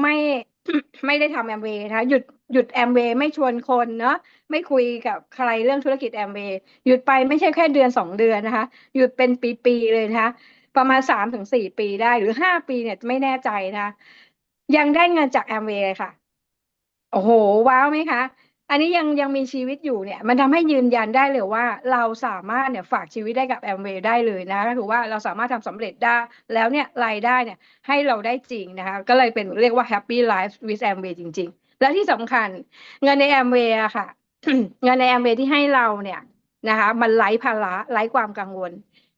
ไม่ ไม่ได้ทำแอมเวย์นะคะหยุดหยุดแอมเวย์ไม่ชวนคนเนาะไม่คุยกับใครเรื่องธุรกิจแอมเวย์หยุดไปไม่ใช่แค่เดือนสองเดือนนะคะ หยุดเป็นปีๆเลยนะคะ ประมาณสามถึงสี่ปีได้หรือห้าปีเนี่ยไม่แน่ใจนะคะยังได้เงินจากแอมเวย์ค่ะ โอ้โห ว้าวไหมคะ อันนี้ยังยังมีชีวิตอยู่เนี่ย มันทำให้ยืนยันได้เลยว่า เราสามารถเนี่ยฝากชีวิตได้กับแอมเวย์ได้เลยนะก็คือว่าเราสามารถทำสำเร็จได้แล้วเนี่ยรายได้เนี่ยให้เราได้จริงนะคะ ก็เลยเป็นเรียกว่า happy life with Amway จริง ๆ และที่สำคัญเงินในแอมเวย์อะค่ะเงินในแอมเวย์ที่ให้เราเนี่ยนะคะ มันไร้ภาระไร้ความกังวล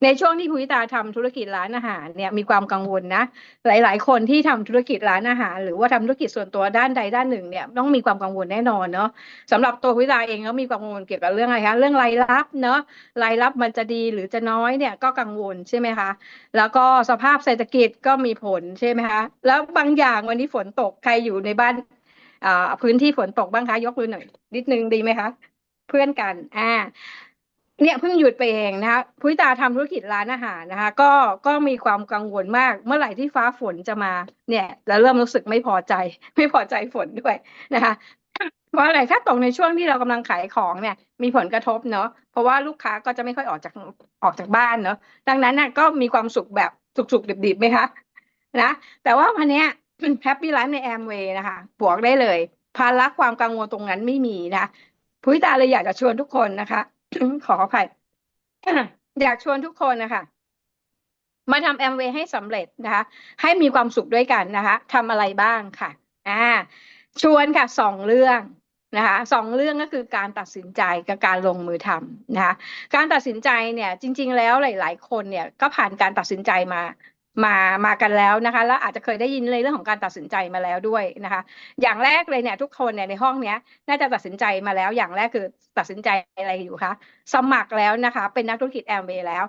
ในช่วงที่ภูริตาทำธุรกิจร้านอาหารเนี่ยมีความกังวลนะ หลาย ๆ คนที่ทำธุรกิจร้านอาหาร หรือว่าทำธุรกิจส่วนตัวด้านใดด้านหนึ่งเนี่ยต้องมีความกังวลแน่นอนเนาะสำหรับตัวพิตาเองก็มีความกังวลเกี่ยวกับเรื่องอะไรคะเรื่องรายรับเนาะรายรับมันจะดีหรือจะน้อยเนี่ยก็กังวลใช่ไหมคะแล้วก็สภาพเศรษฐกิจก็มีผลใช่ไหมคะแล้วบางอย่างวันนี้ฝนตกใครอยู่ในบ้านอ่าพื้นที่ฝนตกบ้างคะยกมือหน่อยนิดนึงดีไหมคะ เพื่อนกันอ่า เนี่ยเพิ่งหยุดไปเองนะคะพุ้ยตาทำธุรกิจร้านอาหารนะคะ ก็ก็มีความกังวลมาก เมื่อไหร่ที่ฟ้าฝนจะมา เนี่ยแล้วเริ่มรู้สึกไม่พอใจ ไม่พอใจฝนด้วยนะคะเพราะอะไรถ้าตกในช่วงที่เรากำลังขายของเนี่ย มีผลกระทบเนาะเพราะว่าลูกค้าก็จะไม่ค่อยออกจากออกจากบ้านเนาะดังนั้นน่ะก็มีความสุขแบบสุกๆดิบๆไหมคะนะแต่ว่าวันนี้แฮปปี้ไลฟ์ในแอมเวย์นะคะบวกได้เลย ภาระความกังวลตรงนั้นไม่มีนะพุ้ยตาเลยอยากจะชวนทุกคนนะคะ ขออภัยอยากชวนทุกคนนะคะมาทำแอมเวย์ให้สำเร็จนะคะ ให้มีความสุขด้วยกันนะคะทำอะไรบ้างค่ะอ่าชวนค่ะสองเรื่องนะคะสองเรื่องก็คือการตัดสินใจกับการลงมือทำนะคะการตัดสินใจเนี่ยจริง ๆ แล้วหลาย ๆ คนเนี่ยก็ผ่านการตัดสินใจมา มามากันแล้วนะคะ แล้วอาจจะเคยได้ยินในเรื่องของการตัดสินใจมาแล้วด้วยนะคะ อย่างแรกเลยเนี่ยทุกคนเนี่ยในห้องเนี้ยน่าจะตัดสินใจมาแล้ว อย่างแรกคือตัดสินใจอะไรอยู่คะสมัครแล้วนะคะ เป็นนักธุรกิจแอมเวย์แล้ว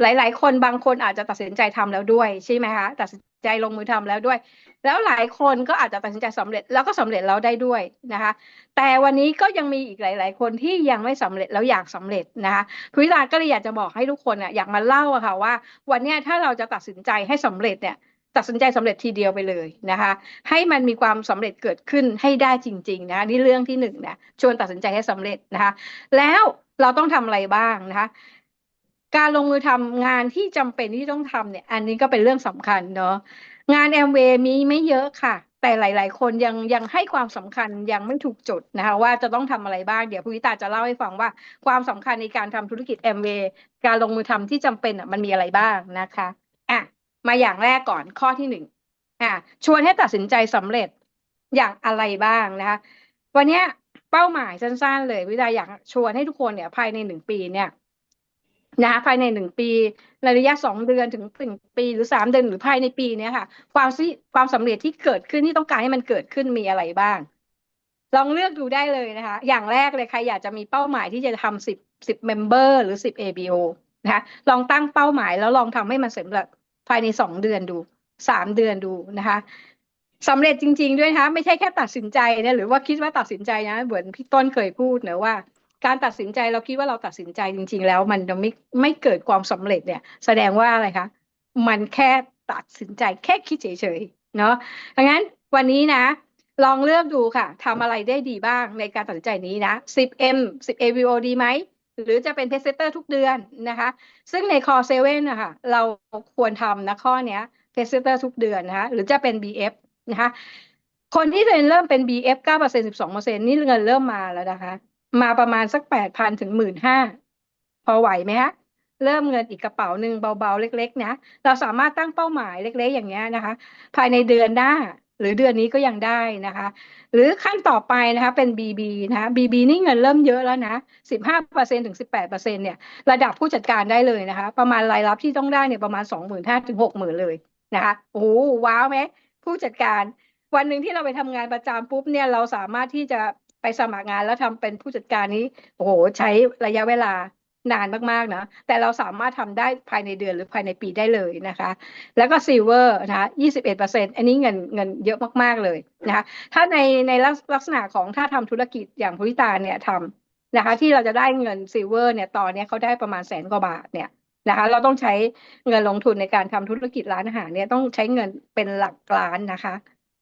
หลาย ๆ คนบางคนอาจจะตัดสินใจทำแล้วด้วยใช่ไหมคะตัดสิน ใจลงมือทำแล้วด้วย แล้วหลายคนก็อาจจะตัดสินใจสำเร็จแล้วก็สำเร็จแล้วได้ด้วยนะคะ แต่วันนี้ก็ยังมีอีกหลาย ๆ คนที่ยังไม่สำเร็จแล้วอยากสำเร็จนะคะพิธาก็เลยอยากจะบอกให้ทุกคนอะอยากมาเล่าอะค่ะว่า วันนี้ถ้าเราจะตัดสินใจให้สำเร็จเนี่ยตัดสินใจสำเร็จทีเดียวไปเลยนะคะ ให้มันมีความสำเร็จเกิดขึ้นให้ได้จริง ๆ นะคะนี่เรื่องที่หนึ่งนะชวนตัดสินใจให้สำเร็จนะคะ แล้วเราต้องทำอะไรบ้างนะคะ การลงมือทำงานที่จำเป็นที่ต้องทำเนี่ย อันนี้ก็เป็นเรื่องสำคัญเนาะงานแอมเวย์มีไม่เยอะค่ะ แต่หลาย ๆ คนยังยังให้ความสำคัญยังไม่ถูกจุดนะคะ ว่าจะต้องทำอะไรบ้าง เดี๋ยวภูวิตาจะเล่าให้ฟังว่า ความสำคัญในการทำธุรกิจแอมเวย์การลงมือทำที่จำเป็นอะมันมีอะไรบ้างนะคะอะมาอย่างแรกก่อนข้อที่หนึ่งอะชวนให้ตัดสินใจสำเร็จอย่างอะไรบ้างนะคะ วันนี้เป้าหมายสั้น ๆ เลยวิทาอยากชวนให้ทุกคนเนี่ยภายในหนึ่งปีเนี่ย นะคะภายในหนึ่งปีในระยะสองเดือนถึงหนึ่งปีหรือสามเดือนหรือภายในปีเนี้ยค่ะ ความสิความสำเร็จที่เกิดขึ้นที่ต้องการให้มันเกิดขึ้นมีอะไรบ้าง ลองเลือกดูได้เลยนะคะ อย่างแรกเลยใครอยากจะมีเป้าหมายที่จะทำสิบสิบเมมเบอร์หรือสิบ ABO นะคะลองตั้งเป้าหมายแล้วลองทำให้มันสำเร็จภายในสองเดือนดูสามเดือนดูนะคะสำเร็จจริง ๆ ด้วยนะคะไม่ใช่แค่ตัดสินใจนะหรือว่าคิดว่าตัดสินใจนะเหมือนพี่ต้นเคยพูดนะว่า การตัดสินใจเราคิดว่าเราตัดสินใจจริง ๆ แล้วมันจะไม่ไม่เกิดความสำเร็จเนี่ย แสดงว่าอะไรคะมันแค่ตัดสินใจแค่คิดเฉยๆเนาะดังนั้นวันนี้นะ ลองเลือกดูค่ะทำอะไรได้ดีบ้างในการตัดสินใจนี้นะ 10M 10 AVO ดีไหมหรือจะเป็นเพ s เซเตอร์ทุกเดือนนะคะ ซึ่งในคอเซเว่นนะคะเราควรทำนะข้อนี้เพ s เตอร์ทุกเดือนนะคะหรือจะเป็น BF นะคะคนที่เริ่มเป็น BF 9% 12%นี่เงินเริ่มมาแล้วนะคะ มาประมาณสัก8,000ถึง15,000พอไหวไหมคะเริ่มเงินอีกกระเป๋าหนึ่งเบาๆ เล็ก ๆ นะเราสามารถตั้งเป้าหมายเล็ก ๆ อย่างเงี้ยนะคะ ภายในเดือนหน้าหรือเดือนนี้ก็ยังได้นะคะ หรือขั้นต่อไปนะคะเป็น BB นะคะ BB นี่เงินเริ่มเยอะแล้วนะ 15%ถึง 18%เนี่ยระดับผู้จัดการได้เลยนะคะ ประมาณรายรับที่ต้องได้เนี่ยประมาณ 25,000ถึง60,000 เลยนะคะโอ้ว้าวไหมผู้จัดการ วันหนึ่งที่เราไปทำงานประจำปุ๊บเนี่ยเราสามารถที่จะ ไปสมัครงานแล้วทำเป็นผู้จัดการนี้โอ้โหใช้ระยะเวลานานมากๆนะแต่เราสามารถทำได้ภายในเดือนหรือภายในปีได้เลยนะคะ แล้วก็ซิลเวอร์นะคะ21เอ็ดเปอร์เซ็นอันนี้เงินเงินเยอะมากๆเลยนะคะถ้าในในลักษณะของถ้าทำธุรกิจอย่างพุทธิตาเนี่ยทำนะคะ ที่เราจะได้เงินซิลเวอร์เนี่ยตอนนี้เขาได้ประมาณแสนกว่าบาทเนี่ยนะคะเราต้องใช้เงินลงทุนในการทำธุรกิจร้านอาหารเนี่ยต้องใช้เงินเป็นหลักล้านนะคะ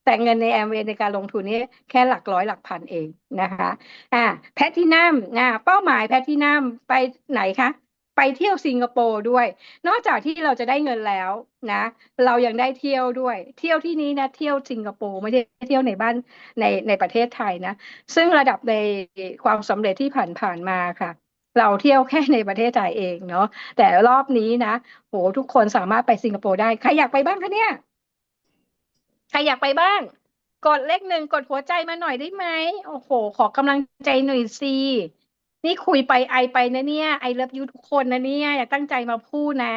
แต่เงินในแอมเวย์ในการลงทุนนี่แค่หลักร้อยหลักพันเองนะคะอ่าแพททินัมอ่าเป้าหมายแพททินัมไปไหนคะไปเที่ยวสิงคโปร์ด้วย นอกจากที่เราจะได้เงินแล้วนะ เรายังได้เที่ยวด้วย เที่ยวที่นี้นะ เที่ยวสิงคโปร์ไม่ได้เที่ยวในบ้านในในประเทศไทยนะ ซึ่งระดับในความสำเร็จที่ผ่านผ่านมาค่ะ เราเที่ยวแค่ในประเทศไทยเองเนาะ แต่รอบนี้นะ โห ทุกคนสามารถไปสิงคโปร์ได้ ใครอยากไปบ้างคะเนี่ย รอยากไปบ้าง กดเลขหนึ่งกดหัวใจมาหน่อยได้ไหมโอ้โห ขอกำลังใจหน่อยสินี่คุยไปไอไปนะเนี่ยไอเลิฟยูทุกคนนะเนี่ย อย่าตั้งใจมาพูดนะ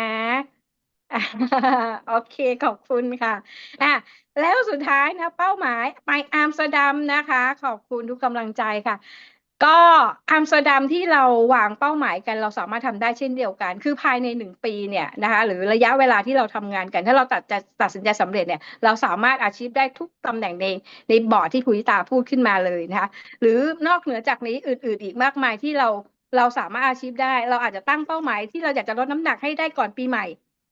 โอเคขอบคุณค่ะอะ แล้วสุดท้ายนะ เป้าหมายไปอัมสเตอร์ดัมนะคะ ขอบคุณทุกกำลังใจค่ะ ก็อัมสเตอร์ดัมที่เราวางเป้าหมายกันเราสามารถทำได้เช่นเดียวกัน คือภายในหนึ่งปีเนี่ยนะคะหรือระยะเวลาที่เราทำงานกัน ถ้าเราตัดจะตัดสินใจสำเร็จเนี่ยเราสามารถอาชีพได้ทุกตำแหน่งในในบอร์ดที่ภูริตาพูดขึ้นมาเลยนะคะหรือนอกเหนือจากนี้อื่น ๆ อีกมากมายที่เราเราสามารถอาชีพได้ เราอาจจะตั้งเป้าหมายที่เราอยากจะลดน้ำหนักให้ได้ก่อนปีใหม่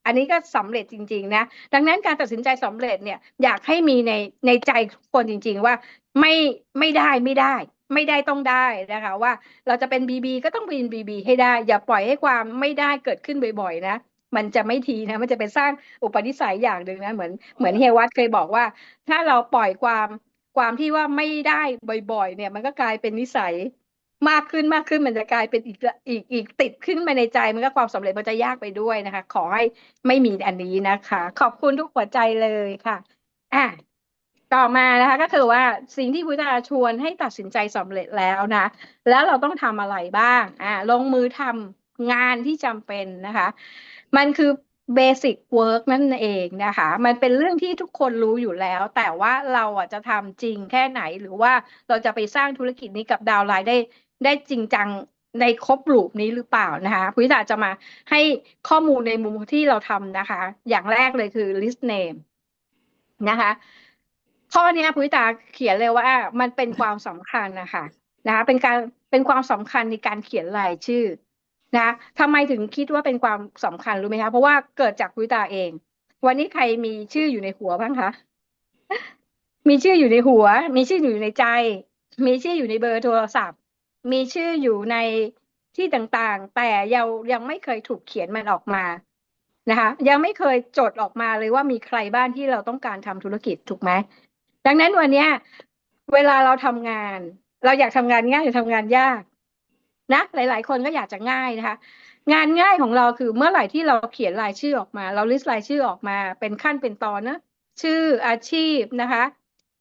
อันนี้ก็สำเร็จจริง ๆ นะ ดังนั้นการตัดสินใจสำเร็จเนี่ยอยากให้มีในในใจทุกคนจริง ๆ ว่าไม่ไม่ได้ไม่ได้ ไม่ได้ต้องได้นะคะว่าเราจะเป็นบีบีก็ต้องเป็นบีบีให้ได้ อย่าปล่อยให้ความไม่ได้เกิดขึ้นบ่อยๆนะมันจะไม่ทีนะมันจะเป็นสร้างอุปนิสัยอย่างหนึ่งนะเหมือนเหมือนเฮวัตเคยบอกว่า ถ้าเราปล่อยความความที่ว่าไม่ได้บ่อยๆ เนี่ย มันก็กลายเป็นนิสัยมากขึ้นมากขึ้นมันจะกลายเป็นอีกอีกอีกติดขึ้นมาในใจมันก็ความสำเร็จมันจะยากไปด้วยนะคะ ขอให้ไม่มีอันนี้นะคะ ขอบคุณทุกหัวใจเลยค่ะอะ ต่อมานะคะก็คือว่าสิ่งที่พุทธาชวนให้ตัดสินใจสำเร็จแล้วนะ แล้วเราต้องทำอะไรบ้างอ่าลงมือทำงานที่จำเป็นนะคะ มันคือเบสิกเวิร์กนั่นเองนะคะ มันเป็นเรื่องที่ทุกคนรู้อยู่แล้ว แต่ว่าเราอะจะทำจริงแค่ไหน หรือว่าเราจะไปสร้างธุรกิจนี้กับดาวไลน์ได้ได้จริงจังในครบรูปนี้หรือเปล่านะคะพุทธาจะมาให้ข้อมูลในมุมที่เราทำนะคะ อย่างแรกเลยคือ list name นะคะ ข้อนี้พุทธาเขียนเลยว่ามันเป็นความสำคัญนะคะนะคะเป็นการเป็นความสำคัญในการเขียนรายชื่อนะทำไมถึงคิดว่าเป็นความสำคัญรู้ไหมคะ เพราะว่าเกิดจากพุทธาเอง วันนี้ใครมีชื่ออยู่ในหัวบ้างคะมีชื่ออยู่ในหัว มีชื่ออยู่ในใจ มีชื่ออยู่ในเบอร์โทรศัพท์ มีชื่ออยู่ในที่ต่างๆ แต่ยังยังไม่เคยถูกเขียนมันออกมานะคะ ยังไม่เคยจดออกมาเลยว่ามีใครบ้างที่เราต้องการทำธุรกิจถูกไหม ดังนั้นวันเนี้ย เวลาเราทำงาน เราอยากทำงานง่ายหรือทำงานยากนะหลาย ๆ คนก็อยากจะง่ายนะคะ งานง่ายของเราคือเมื่อไหร่ที่เราเขียนรายชื่อออกมา เราลิสต์รายชื่อออกมา เป็นขั้นเป็นตอนนะชื่ออาชีพนะคะ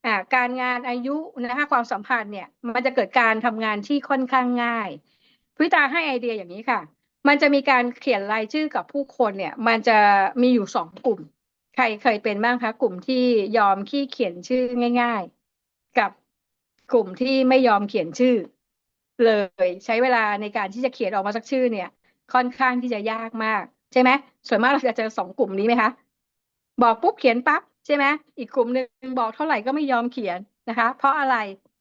อ่าการงานอายุนะคะความสัมพันธ์เนี่ยมันจะเกิดการทำงานที่ค่อนข้างง่ายพิตาให้ไอเดียอย่างนี้ค่ะ มันจะมีการเขียนรายชื่อกับผู้คนเนี่ย มันจะมีอยู่สองกลุ่ม ใครเคยเป็นบ้างคะ กลุ่มที่ยอมขี้เขียนชื่อง่าย ๆ กับกลุ่มที่ไม่ยอมเขียนชื่อ เลยใช้เวลาในการที่จะเขียนออกมาสักชื่อเนี่ย ค่อนข้างที่จะยากมาก ใช่ไหมส่วนมากเราจะเจอสองกลุ่มนี้ไหมคะ บอกปุ๊บเขียนปั๊บใช่ไหมอีกกลุ่มหนึ่งบอกเท่าไหร่ก็ไม่ยอมเขียนนะคะ เพราะอะไร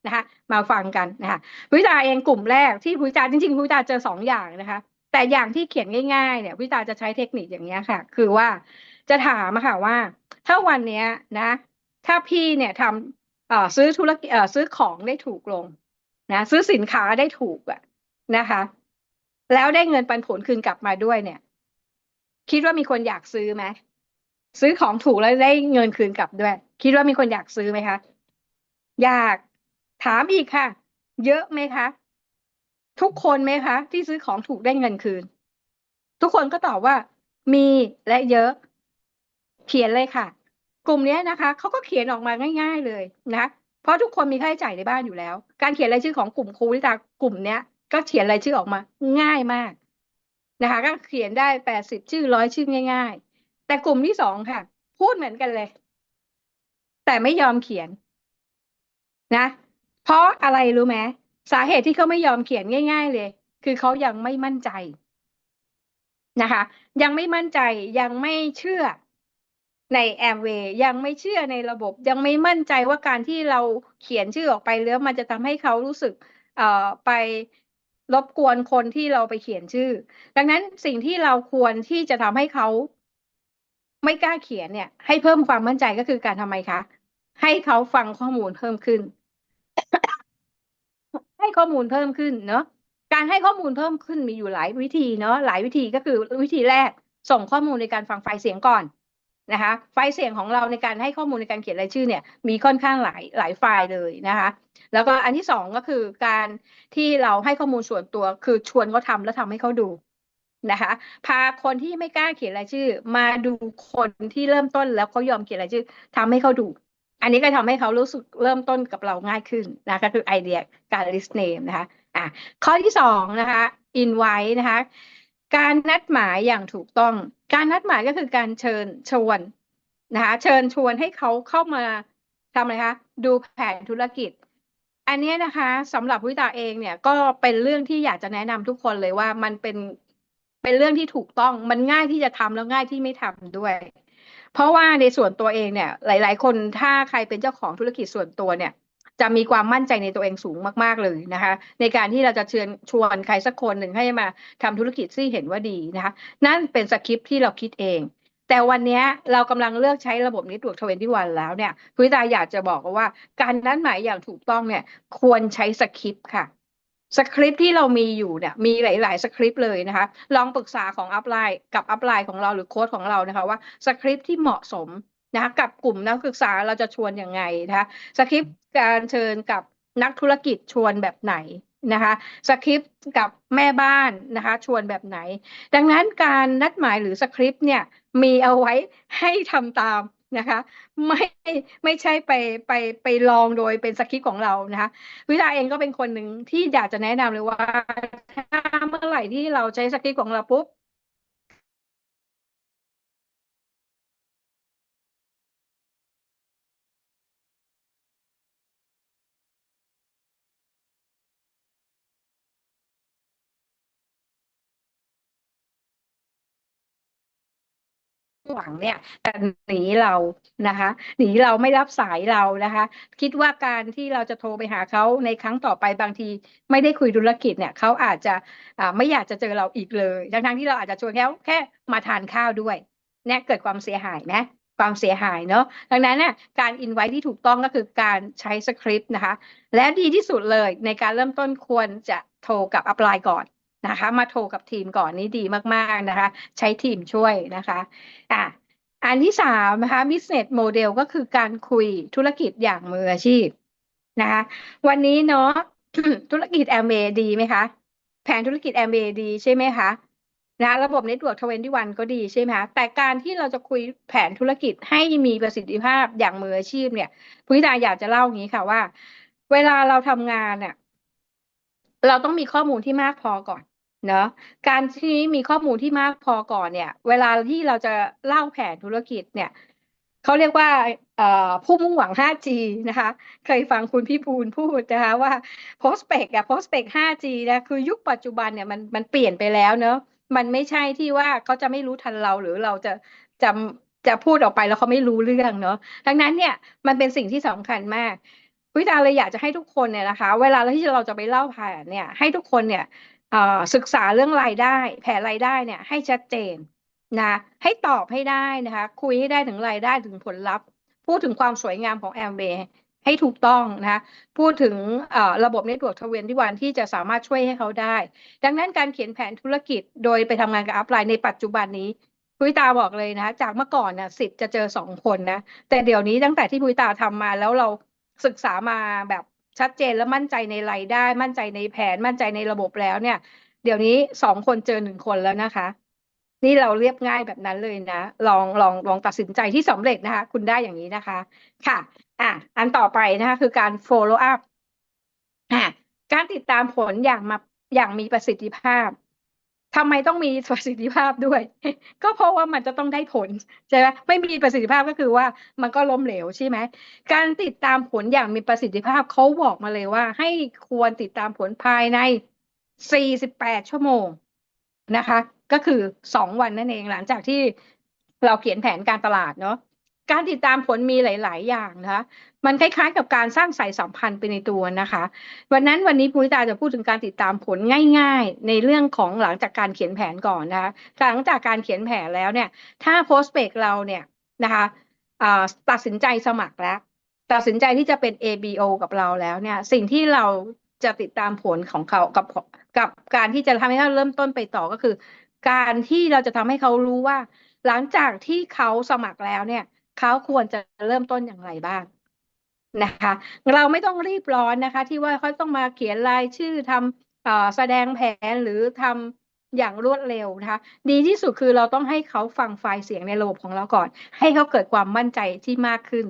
นะคะ มาฟังกันนะคะพุทธาเองกลุ่มแรกที่พุทธาจริงๆพุทธาเจอสองอย่างนะคะ แต่อย่างที่เขียนง่ายๆเนี่ยพุทธาจะใช้เทคนิคอย่างนี้ค่ะ คือว่า จะถามค่ะว่า ถ้าวันเนี้ยนะ ถ้าพี่เนี่ยทำเอ่อซื้อธุรกิจเอ่อซื้อของได้ถูกลงนะซื้อสินค้าได้ถูกอะนะคะ แล้วได้เงินปันผลคืนกลับมาด้วยเนี่ย คิดว่ามีคนอยากซื้อไหมซื้อของถูกแล้วได้เงินคืนกลับด้วย คิดว่ามีคนอยากซื้อไหมคะอยากถามอีกค่ะ เยอะไหมคะ ทุกคนไหมคะ ที่ซื้อของถูกได้เงินคืน ทุกคนก็ตอบว่ามีและเยอะ เขียนเลยค่ะ กลุ่มนี้นะคะเขาก็เขียนออกมาง่าย ๆเลยนะ เพราะทุกคนมีค่าใช้จ่ายในบ้านอยู่แล้ว การเขียนรายชื่อของกลุ่มครูวิชากลุ่มเนี้ย ก็เขียนรายชื่อออกมาง่ายมากนะคะ ก็เขียนได้แปดสิบชื่อร้อยชื่อง่าย ๆ แต่กลุ่มที่สองค่ะ พูดเหมือนกันเลย แต่ไม่ยอมเขียนนะ เพราะอะไรรู้ไหมสาเหตุที่เขาไม่ยอมเขียนง่าย ๆ เลย คือเขายังไม่มั่นใจนะคะ ยังไม่มั่นใจยังไม่เชื่อ ในแอมเวย์ยังไม่เชื่อในระบบยังไม่มั่นใจว่าการที่เราเขียนชื่อออกไปแล้วมันจะทำให้เขารู้สึกเอ่อไปรบกวนคนที่เราไปเขียนชื่อ ดังนั้นสิ่งที่เราควรที่จะทำให้เขาไม่กล้าเขียนเนี่ย ให้เพิ่มความมั่นใจก็คือการทำไมคะ ให้เขาฟังข้อมูลเพิ่มขึ้น ให้ข้อมูลเพิ่มขึ้นเนาะการให้ข้อมูลเพิ่มขึ้นมีอยู่หลายวิธีเนาะหลายวิธีก็คือวิธีแรกส่งข้อมูลในการฟังไฟล์เสียงก่อน นะคะไฟล์เสียงของเราในการให้ข้อมูลในการเขียนรายชื่อเนี่ยมีค่อนข้างหลายหลายไฟล์เลยนะคะแล้วก็อันที่สองก็คือการที่เราให้ข้อมูลส่วนตัวคือชวนเขาทำแล้วทำให้เขาดูนะคะพาคนที่ไม่กล้าเขียนรายชื่อ มาดูคนที่เริ่มต้นแล้วเขายอมเขียนรายชื่อทำให้เขาดู อันนี้ก็ทำให้เขารู้สึกเริ่มต้นกับเราง่ายขึ้นนะคะคือไอเดียการ list name นะคะอะข้อที่สองนะคะ invite นะคะ การนัดหมายอย่างถูกต้อง การนัดหมายก็คือการเชิญชวนนะคะ เชิญชวนให้เขาเข้ามาทำอะไรคะ ดูแผนธุรกิจ อันนี้นะคะสำหรับวิตาเองเนี่ยก็เป็นเรื่องที่อยากจะแนะนำทุกคนเลยว่ามันเป็นเป็นเรื่องที่ถูกต้อง มันง่ายที่จะทำแล้วง่ายที่ไม่ทำด้วย เพราะว่าในส่วนตัวเองเนี่ย หลาย ๆ คนถ้าใครเป็นเจ้าของธุรกิจส่วนตัวเนี่ย จะมีความมั่นใจในตัวเองสูงมากๆเลยนะคะ ในการที่เราจะเชิญชวนใครสักคนหนึ่งให้มาทำธุรกิจที่เห็นว่าดีนะคะ นั่นเป็นสคริปที่เราคิดเอง แต่วันนี้เรากำลังเลือกใช้ระบบนี้ตัวทเวนตี้วันแล้วเนี่ยคุยตาอยากจะบอกว่าการนัดหมายอย่างถูกต้องเนี่ยควรใช้สคริปต์ค่ะสคริปที่เรามีอยู่เนี่ยมีหลาย ๆ สคริปเลยนะคะ ลองปรึกษาของอัพไลน์กับอัพไลน์ของเราหรือโค้ดของเรานะคะว่าสคริปที่เหมาะสม นะคะกับกลุ่มนักศึกษาเราจะชวนยังไงนะคะสคริปต์การเชิญกับนักธุรกิจชวนแบบไหนนะคะสคริปต์กับแม่บ้านนะคะชวนแบบไหน ดังนั้นการนัดหมายหรือสคริปต์เนี่ยมีเอาไว้ให้ทำตามนะคะไม่ไม่ใช่ไปไปไปลองโดยเป็นสคริปต์ของเรานะคะวิทาเองก็เป็นคนหนึ่งที่อยากจะแนะนำเลยว่าถ้าเมื่อไหร่ที่เราใช้สคริปต์ของเราปุ๊บ หวังเนี่ยแต่หนีเรานะคะหนีเราไม่รับสายเรานะคะ คิดว่าการที่เราจะโทรไปหาเขาในครั้งต่อไปบางที ไม่ได้คุยธุรกิจเนี่ยเขาอาจจะไม่อยากจะเจอเราอีกเลยทั้งๆที่เราอาจจะชวนแค่แค่มาทานข้าวด้วยเนี่ยเกิดความเสียหายไหมความเสียหายเนาะดังนั้นเนี่ยการอินไว้ที่ถูกต้องก็คือการใช้สคริปต์นะคะ และดีที่สุดเลยในการเริ่มต้นควรจะโทรกับอัปไลน์ก่อน นะคะ มาโทรกับทีมก่อนนี่ดีมากๆนะคะ ใช้ทีมช่วยนะคะอะอันที่สามนะคะ business model ก็คือการคุยธุรกิจอย่างมืออาชีพนะคะ วันนี้เนาะธุรกิจแอมเบดีไหมคะ แผนธุรกิจแอมเบดีใช่ไหมคะนะระบบ Network 21ก็ดีใช่ไหมคะแต่การที่เราจะคุยแผนธุรกิจให้มีประสิทธิภาพอย่างมืออาชีพเนี่ยพุทธิตาอยากจะเล่าอย่างนี้ค่ะว่า เวลาเราทำงานเนี่ยเราต้องมีข้อมูลที่มากพอก่อน เนาะการที่มีข้อมูลที่มากพอก่อนเนี่ย เวลาที่เราจะเล่าแผนธุรกิจเนี่ยเขาเรียกว่าผู้มุ่งหวัง 5G นะคะ เคยฟังคุณพี่ภูลพูดนะคะว่า prospect อะ prospect 5G นะคือยุคปัจจุบันเนี่ยมันมันเปลี่ยนไปแล้วเนาะมันไม่ใช่ที่ว่าเขาจะไม่รู้ทันเราหรือเราจะจะจะพูดออกไปแล้วเขาไม่รู้เรื่องเนาะดังนั้นเนี่ยมันเป็นสิ่งที่สำคัญมากวิจารเลยอยากจะให้ทุกคนเนี่ยนะคะ เวลาที่เราจะไปเล่าแผนเนี่ย ให้ทุกคนเนี่ย ศึกษาเรื่องรายได้ แผนรายได้เนี่ยให้ชัดเจนนะให้ตอบให้ได้นะคะคุยให้ได้ถึงรายได้ถึงผลลัพธ์ พูดถึงความสวยงามของแอมเบย์ให้ถูกต้องนะคะพูดถึงระบบเน็ตเวิร์กทเวนที่วันที่จะสามารถช่วยให้เขาได้ ดังนั้นการเขียนแผนธุรกิจโดยไปทำงานกับอัพไลน์ในปัจจุบันนี้พุยตาบอกเลยนะจากเมื่อก่อนน่ะสิบจะเจอสองคนนะแต่เดี๋ยวนี้ตั้งแต่ที่พุยตาทำมาแล้วเราศึกษามาแบบ ชัดเจนและมั่นใจในรายได้ มั่นใจในแผนมั่นใจในระบบแล้วเนี่ย เดี๋ยวนี้สองคนเจอหนึ่งคนแล้วนะคะ นี่เราเรียบง่ายแบบนั้นเลยนะ ลองลองลองตัดสินใจที่สำเร็จนะคะ คุณได้อย่างนี้นะคะ ค่ะ อะ อันต่อไปนะคะคือการ follow up อะการติดตามผลอย่างมาอย่างมีประสิทธิภาพ ทำไมต้องมีประสิทธิภาพด้วย ก็เพราะว่ามันจะต้องได้ผลใช่ไหมไม่มีประสิทธิภาพก็คือว่ามันก็ล้มเหลวใช่ไหมการติดตามผลอย่างมีประสิทธิภาพเขาบอกมาเลยว่า ให้ควรติดตามผลภายใน 48 ชั่วโมงนะคะ ก็คือ 2 วันนั่นเองหลังจากที่เราเขียนแผนการตลาดเนาะ การติดตามผลมีหลาย ๆ อย่างนะคะ มันคล้ายๆ กับการสร้างสายสัมพันธ์ไปในตัวนะคะ วันนั้นวันนี้ปุ้ยตาจะพูดถึงการติดตามผลง่าย ๆ ในเรื่องของหลังจากการเขียนแผนก่อนนะคะ หลังจากการเขียนแผนแล้วเนี่ย ถ้าโพสเปกเราเนี่ยนะคะตัดสินใจสมัครแล้ว ตัดสินใจที่จะเป็น ABO กับเราแล้วเนี่ย สิ่งที่เราจะติดตามผลของเขากับกับการที่จะทำให้เขาเริ่มต้นไปต่อก็คือ การที่เราจะทำให้เขารู้ว่า หลังจากที่เขาสมัครแล้วเนี่ย เขาควรจะเริ่มต้นอย่างไรบ้างนะคะ เราไม่ต้องรีบร้อนนะคะ ที่ว่าเขาต้องมาเขียนรายชื่อทำแสดงแผนหรือทำอย่างรวดเร็วนะคะ ดีที่สุดคือเราต้องให้เขาฟังไฟล์เสียงในระบบของเราก่อน ให้เขาเกิดความมั่นใจที่มากขึ้น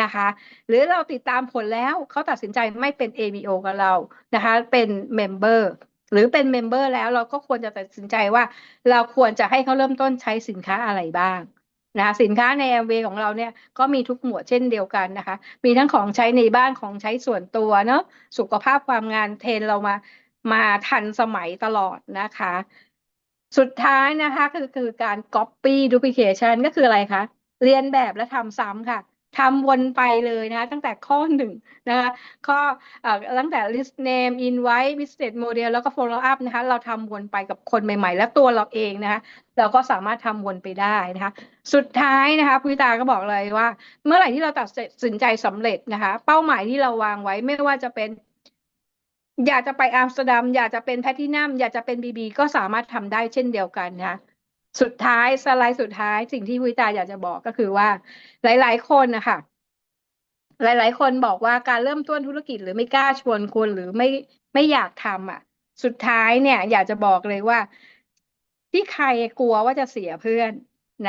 นะคะ หรือเราติดตามผลแล้วเขาตัดสินใจไม่เป็น ABO กับเรานะคะ เป็นเมมเบอร์หรือเป็นเมมเบอร์แล้วเราก็ควรจะตัดสินใจว่า เราควรจะให้เขาเริ่มต้นใช้สินค้าอะไรบ้าง นะคะสินค้าในแอมเวของเราเนี่ยก็มีทุกหมวดเช่นเดียวกันนะคะ มีทั้งของใช้ในบ้านของใช้ส่วนตัวเนาะสุขภาพความงานเทรนเรามามาทันสมัยตลอดนะคะ สุดท้ายนะคะคือคือการ copy duplication ก็คืออะไรคะ เรียนแบบและทำซ้ำค่ะ ทำวนไปเลยนะคะตั้งแต่ข้อหนึ่งนะคะข้อเอ่อตั้งแต่ list name invite business model แล้วก็ follow up นะคะเราทำวนไปกับคนใหม่ๆ และตัวเราเองนะคะเราก็สามารถทำวนไปได้นะคะสุดท้ายนะคะพุทธาก็บอกเลยว่า เมื่อไหร่ที่เราตัดสินใจสำเร็จนะคะเป้าหมายที่เราวางไว้ไม่ว่าจะเป็น อยากจะไปอัมสเตอร์ดัมอยากจะเป็นแพทินัมอยากจะเป็นบีบีก็สามารถทำได้เช่นเดียวกันนะคะ สุดท้ายสไลด์สุดท้ายสิ่งที่วิตาอยากจะบอกก็คือว่า หลาย ๆ คนนะคะหลาย ๆ คนบอกว่าการเริ่มต้นธุรกิจหรือไม่กล้าชวนคนหรือไม่ไม่อยากทำอะ สุดท้ายเนี่ย อยากจะบอกเลยว่า ที่ใครกลัวว่าจะเสียเพื่อน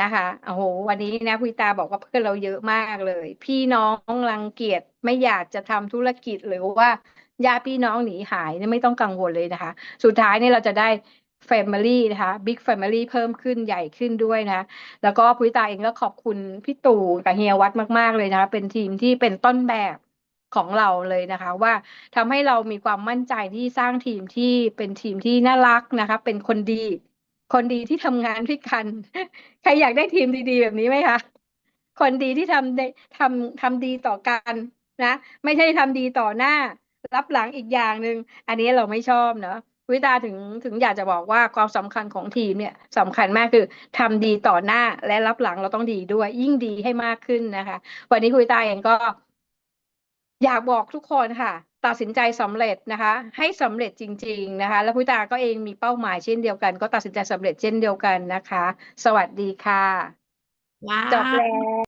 นะคะโอ้โหวันนี้นะคุยตาบอกว่าเพื่อนเราเยอะมากเลย พี่น้องรังเกียจไม่อยากจะทำธุรกิจหรือว่าญาติพี่น้องหนีหายเนี่ยไม่ต้องกังวลเลยนะคะ สุดท้ายเนี่ยเราจะได้ Family นะคะ Big Family เพิ่มขึ้นใหญ่ขึ้นด้วยนะ แล้วก็พุ้ยตาเองก็ขอบคุณพี่ตู่กับเฮียวัดมากๆเลยนะคะเป็นทีมที่เป็นต้นแบบของเราเลยนะคะ ว่าทำให้เรามีความมั่นใจที่สร้างทีมที่เป็นทีมที่น่ารักนะคะ เป็นคนดี คนดีที่ทำงานด้วยกัน ใครอยากได้ทีมดีๆ แบบนี้ไหมคะ คนดีที่ทำได้ทำทำดีต่อกันนะ ไม่ใช่ทำดีต่อหน้า รับหลังอีกอย่างหนึ่งอันนี้เราไม่ชอบเนาะ วิตาถึงถึงอยากจะบอกว่าความสำคัญของทีมเนี่ยสำคัญมากคือทำดีต่อหน้าและรับหลังเราต้องดีด้วย ยิ่งดีให้มากขึ้นนะคะ วันนี้คุยตาเองก็ อยากบอกทุกคนค่ะ ตัดสินใจสำเร็จนะคะ ให้สำเร็จจริง ๆนะคะ แล้วพุทธาก็เองมีเป้าหมายเช่นเดียวกัน ก็ตัดสินใจสำเร็จเช่นเดียวกันนะคะ สวัสดีค่ะว้าจบวแล้ว